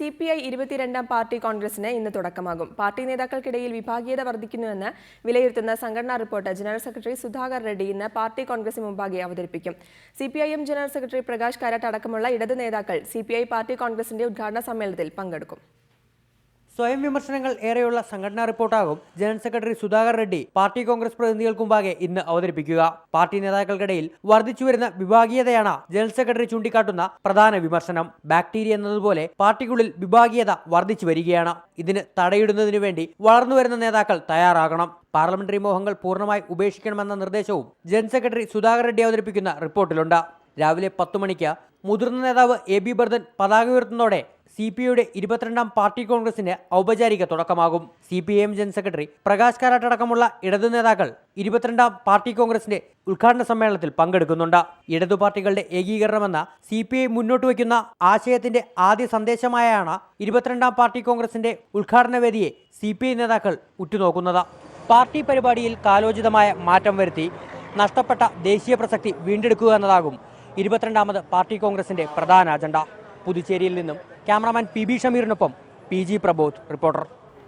C P I ഇരുപത്തിരണ്ടാം party കോൺഗ്രസിന് ഇന്ന് തുടക്കമാകും. പാർട്ടി നേതാക്കൾക്കിടയിൽ വിഭാഗീയത വർദ്ധിക്കുന്നുവെന്ന് വിലയിരുത്തുന്ന സംഘടനാ report general secretary Sudhakar Reddy ഇന്ന് പാർട്ടി കോൺഗ്രസിന് മുമ്പാകെ അവതരിപ്പിക്കും. C P I M general secretary Prakash Karat അടക്കമുള്ള ഇടത് നേതാക്കൾ സി പി ഐ പാർട്ടി കോൺഗ്രസിന്റെ ഉദ്ഘാടന സമ്മേളനത്തിൽ പങ്കെടുക്കും. സ്വയം വിമർശനങ്ങൾ ഏറെയുള്ള സംഘടനാ റിപ്പോർട്ടാകും general secretary Sudhakar Reddy party congress പ്രതിനിധികൾക്ക് മുമ്പാകെ ഇന്ന് അവതരിപ്പിക്കുക. പാർട്ടി നേതാക്കൾക്കിടയിൽ വർദ്ധിച്ചുവരുന്ന വിഭാഗീയതയാണ് ജനറൽ സെക്രട്ടറി ചൂണ്ടിക്കാട്ടുന്ന പ്രധാന വിമർശനം. ബാക്ടീരിയ എന്നതുപോലെ പാർട്ടിക്കുള്ളിൽ വിഭാഗീയത വർദ്ധിച്ചു വരികയാണ്. ഇതിന് തടയിടുന്നതിനു വേണ്ടി വളർന്നുവരുന്ന നേതാക്കൾ തയ്യാറാകണം. പാർലമെന്ററി മോഹങ്ങൾ പൂർണമായി ഉപേക്ഷിക്കണമെന്ന നിർദ്ദേശവും ജനറൽ സെക്രട്ടറി സുധാകർ റെഡ്ഡി അവതരിപ്പിക്കുന്ന റിപ്പോർട്ടിലുണ്ട്. രാവിലെ പത്തു മണിക്ക് മുതിർന്ന നേതാവ് എ ബി ബർദൻ പതാക ഉയർത്തുന്നതോടെ സി പി ഐയുടെ ഇരുപത്തിരണ്ടാം പാർട്ടി കോൺഗ്രസിന് ഔപചാരിക തുടക്കമാകും. C P I M general secretary Prakash Karat അടക്കമുള്ള ഇടതു നേതാക്കൾ ഇരുപത്തിരണ്ടാം പാർട്ടി കോൺഗ്രസിന്റെ ഉദ്ഘാടന സമ്മേളനത്തിൽ പങ്കെടുക്കുന്നുണ്ട്. ഇടതു പാർട്ടികളുടെ ഏകീകരണമെന്ന സി പി ഐ മുന്നോട്ട് വയ്ക്കുന്ന ആശയത്തിന്റെ ആദ്യ സന്ദേശമായാണ് ഇരുപത്തിരണ്ടാം പാർട്ടി കോൺഗ്രസിന്റെ ഉദ്ഘാടന വേദിയെ സി പി ഐ നേതാക്കൾ ഉറ്റുനോക്കുന്നത്. പാർട്ടി പരിപാടിയിൽ കാലോചിതമായ മാറ്റം വരുത്തി നഷ്ടപ്പെട്ട ദേശീയ പ്രസക്തി വീണ്ടെടുക്കുക എന്നതാകും ഇരുപത്തിരണ്ടാമത് പാർട്ടി കോൺഗ്രസിന്റെ പ്രധാന അജണ്ട. പുതുച്ചേരിയിൽ നിന്നും ക്യാമറാമാൻ പി ബി ഷമീറിനൊപ്പം പി ജി പ്രബോധ് റിപ്പോർട്ടർ.